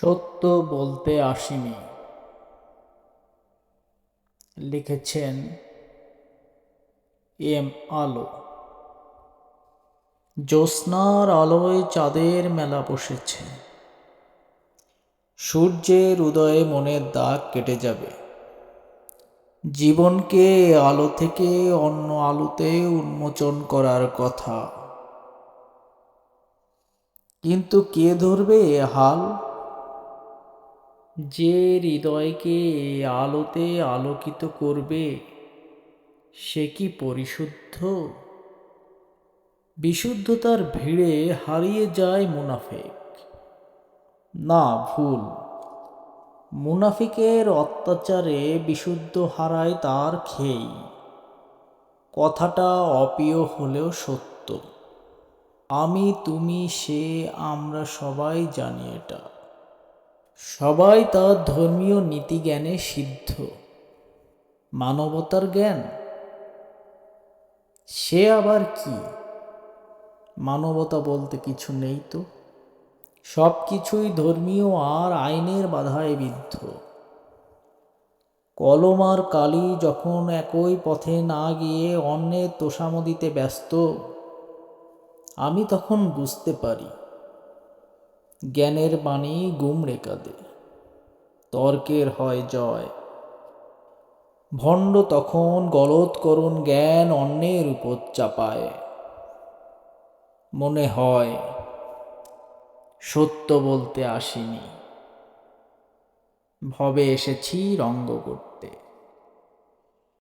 সত্য বলতে আসিনি। লিখেছেন এম আলো। জ্যোৎস্নার আলোয় চাঁদের মেলা বসেছে। সূর্যের উদয়ে মনের দাগ কেটে যাবে। জীবনকে আলো থেকে অন্য আলোতে উন্মোচন করার কথা। কিন্তু কে ধরবে এ হাল? যে হৃদয়কে আলোতে আলোকিত করবে, সে কি পরিশুদ্ধ? বিশুদ্ধতার ভিড়ে হারিয়ে যায় মুনাফেক। না, ভুল। মুনাফিকের অত্যাচারে বিশুদ্ধ হারায় তার খেই। কথাটা অপ্রিয় হলেও সত্য। আমি, তুমি, সে, আমরা সবাই জানি এটা। সবাই তার ধর্মীয় নীতিজ্ঞানে সিদ্ধ। মানবতার জ্ঞান? সে আবার কি? মানবতা বলতে কিছু নেই তো। সব কিছুই ধর্মীয় আর আইনের বাধায় বিদ্ধ। কলম আর কালি যখন একই পথে না গিয়ে অন্যের তোষামদিতে ব্যস্ত, আমি তখন বুঝতে পারি। জ্ঞানের বাণী গুমড়ে কাঁদে তর্কের হয় জয়। ভণ্ড তখন গলত করুণ জ্ঞান অন্যের উপর চাপায়। মনে হয়, সত্য বলতে আসিনি। ভবে এসেছি রঙ্গ করতে